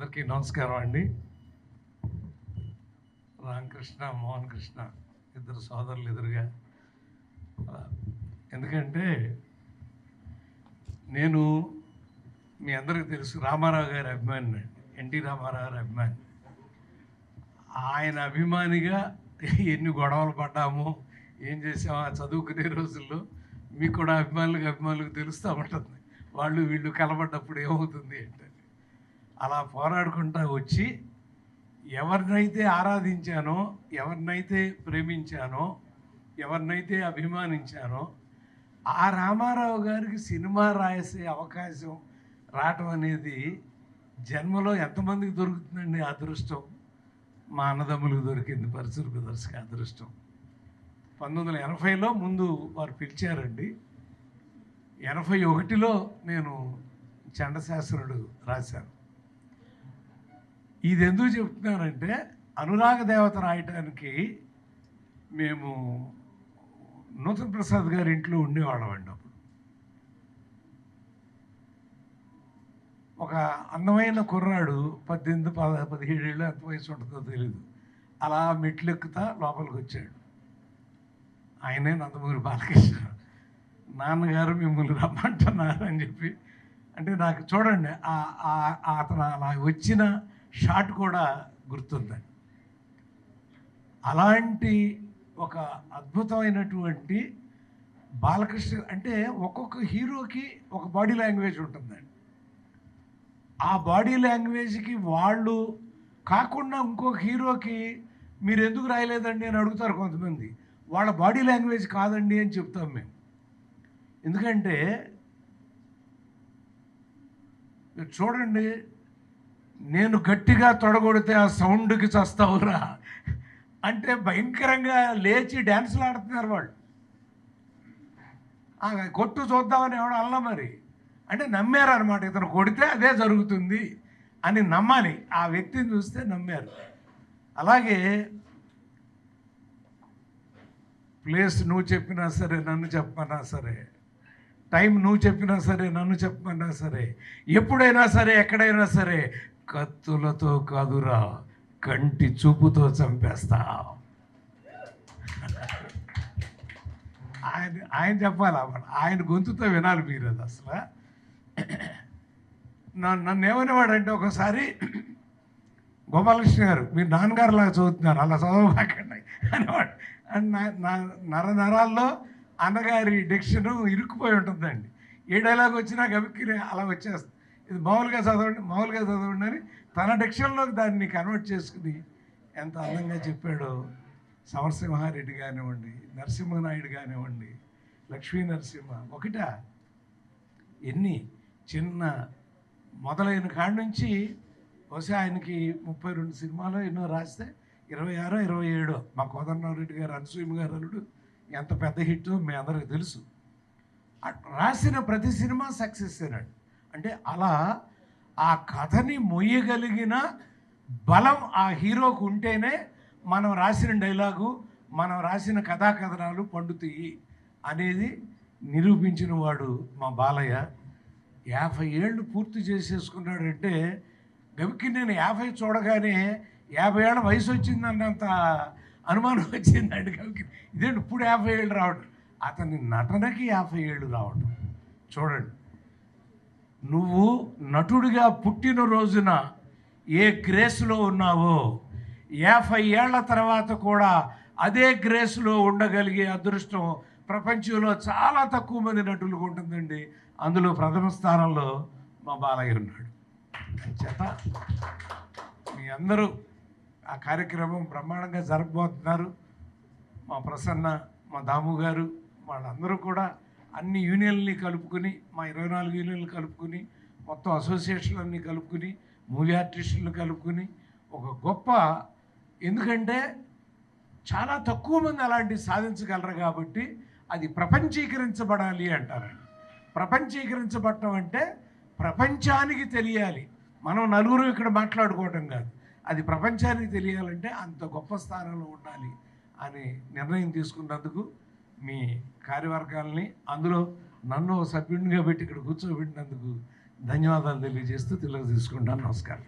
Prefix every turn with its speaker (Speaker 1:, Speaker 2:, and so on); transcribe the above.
Speaker 1: అందరికీ నమస్కారం అండి. రామకృష్ణ మోహన్ కృష్ణ ఇద్దరు సోదరులు ఎదురుగా. ఎందుకంటే నేను మీ అందరికీ తెలుసు రామారావు గారి అభిమాని అండి. ఎన్టీ రామారావు గారి అభిమాని. ఆయన అభిమానిగా ఎన్ని గొడవలు పడ్డాము ఏం చేసామో ఆ చదువుకునే రోజుల్లో మీకు కూడా అభిమానులకు అభిమానులకు తెలుస్తూ ఉంటుంది. వాళ్ళు వీళ్ళు కలబడ్డప్పుడు ఏమవుతుంది అంటే. అలా పోరాడుకుంటా వచ్చి ఎవరినైతే ఆరాధించానో ఎవరినైతే ప్రేమించానో ఎవరినైతే అభిమానించానో ఆ రామారావు గారికి సినిమా రాసే అవకాశం రావటం అనేది జన్మలో ఎంతమందికి దొరుకుతుందండి అదృష్టం? మా అన్నదమ్ములకు దొరికింది పరిసర దర్శక అదృష్టం. పంతొమ్మిది వందల ఎనభైలో ముందు వారు పిలిచారండి. ఎనభై ఒకటిలో నేను చండశాస్త్రుడు రాశాను. ఇది ఎందుకు చెప్తున్నానంటే అనురాగ దేవత రాయటానికి మేము నూతన్ ప్రసాద్ గారి ఇంట్లో ఉండేవాళ్ళం అండి అప్పుడు. ఒక అందమైన కుర్రాడు పద్దెనిమిది పద పదిహేడేళ్ళు ఎంత వయసు ఉంటుందో తెలియదు అలా మెట్లు ఎక్కుతా లోపలికి వచ్చాడు ఆయనే నందమూరి బాలకృష్ణ. నాన్నగారు మిమ్మల్ని రమ్మంటున్నారు అని చెప్పి అంటే నాకు చూడండి అతను అలా వచ్చిన షాట్ కూడా గుర్తుందండి. అలాంటి ఒక అద్భుతమైనటువంటి బాలకృష్ణ అంటే ఒక్కొక్క హీరోకి ఒక బాడీ లాంగ్వేజ్ ఉంటుందండి. ఆ బాడీ లాంగ్వేజ్కి వాళ్ళు కాకుండా ఇంకొక హీరోకి మీరు ఎందుకు రాయలేదండి అని అడుగుతారు కొంతమంది. వాళ్ళ బాడీ లాంగ్వేజ్ కాదండి అని చెప్తాం మేము. ఎందుకంటే చూడండి నేను గట్టిగా తొడగొడితే ఆ సౌండ్కి చస్తావురా అంటే భయంకరంగా లేచి డ్యాన్సులు ఆడుతున్నారు వాళ్ళు. కొట్టు చూద్దామని ఎవడు అల్లా మరి. అంటే నమ్మారు అనమాట ఇతను కొడితే అదే జరుగుతుంది అని నమ్మాలి. ఆ వ్యక్తిని చూస్తే నమ్మారు. అలాగే ప్లేస్ నువ్వు చెప్పినా సరే నన్ను చెప్పమన్నా సరే టైం నువ్వు చెప్పినా సరే నన్ను చెప్పమన్నా సరే ఎప్పుడైనా సరే ఎక్కడైనా సరే కత్తులతో కాదురా కంటి చూపుతో చంపేస్తా. ఆయన ఆయన చెప్పాలా? ఆయన గొంతుతో వినాలి మీరు అది అసలు. నన్ను నన్ను ఏమనేవాడంటే ఒకసారి గోపాలకృష్ణ గారు మీరు నాన్నగారు లాగా చదువుతున్నారు అలా చదవబాకండి అనేవాడు. అండ్ నా- నర నరాల్లో అన్నగారి డిక్షను ఇరుక్కుపోయి ఉంటుందండి. ఏ డైలాగ్ వచ్చినా గబిక్కి అలా వచ్చేస్తుంది ఇది మామూలుగా చదవండి మామూలుగా చదవండి అని తన డిక్షన్లోకి దాన్ని కన్వర్ట్ చేసుకుని ఎంత అందంగా చెప్పాడో సమరసింహారెడ్డి కానివ్వండి నరసింహనాయుడు కానివ్వండి లక్ష్మీ నరసింహ ఒకటా? ఎన్ని? చిన్న మొదలైన కాడి నుంచి బహుశా ఆయనకి ముప్పై రెండు సినిమాలు ఎన్నో రాస్తే ఇరవై ఆరో ఇరవై ఏడో. మా కోదండరామరెడ్డి గారు అనసూయమ్మ గారు అల్లుడు ఎంత పెద్ద హిట్ మీ అందరికీ తెలుసు. అట్ రాసిన ప్రతి సినిమా సక్సెస్ అయినాడు. అంటే అలా ఆ కథని మొయ్యగలిగిన బలం ఆ హీరోకు ఉంటేనే మనం రాసిన డైలాగు మనం రాసిన కథాకథనాలు పండుతాయి అనేది నిరూపించిన వాడు మా బాలయ్య. యాభై ఏళ్ళు పూర్తి చేసేసుకున్నాడంటే గవికి నేను యాభై చూడగానే యాభై ఏళ్ళ వయసు వచ్చిందన్నంత అనుమానం వచ్చిందండి గవికి ఇదేంటి ఇప్పుడు యాభై ఏళ్ళు రావడం అతని నటనకి యాభై ఏళ్ళు రావడం చూడండి. నువ్వు నటుడిగా పుట్టిన రోజున ఏ గ్రేస్లో ఉన్నావో యాభై ఏళ్ళ తర్వాత కూడా అదే గ్రేస్లో ఉండగలిగే అదృష్టం ప్రపంచంలో చాలా తక్కువ మంది నటులకు ఉంటుందండి. అందులో ప్రథమ స్థానంలో మా బాలయ్య ఉన్నాడు. చేత మీ అందరూ ఆ కార్యక్రమం బ్రహ్మాండంగా జరగబోతున్నారు మా ప్రసన్న మా దాము గారు వాళ్ళందరూ కూడా అన్ని యూనియన్లని కలుపుకుని మా ఇరవై నాలుగు యూనియన్లు కలుపుకుని మొత్తం అసోసియేషన్లన్నీ కలుపుకుని మూవీ ఆర్టిస్టులను కలుపుకుని ఒక గొప్ప ఎందుకంటే చాలా తక్కువ మంది అలాంటివి సాధించగలరు కాబట్టి అది ప్రపంచీకరించబడాలి అంటారండి. ప్రపంచీకరించబడటం అంటే ప్రపంచానికి తెలియాలి. మనం నలుగురు ఇక్కడ మాట్లాడుకోవటం కాదు. అది ప్రపంచానికి తెలియాలంటే అంత గొప్ప స్థానంలో ఉండాలి అని నిర్ణయం తీసుకున్నందుకు మీ కార్యవర్గాల్ని అందులో నన్ను ఓ సభ్యుడిగా పెట్టి ఇక్కడ కూర్చోబెట్టినందుకు ధన్యవాదాలు తెలియజేస్తూ తెలియజేసుకుంటాను. నమస్కారం.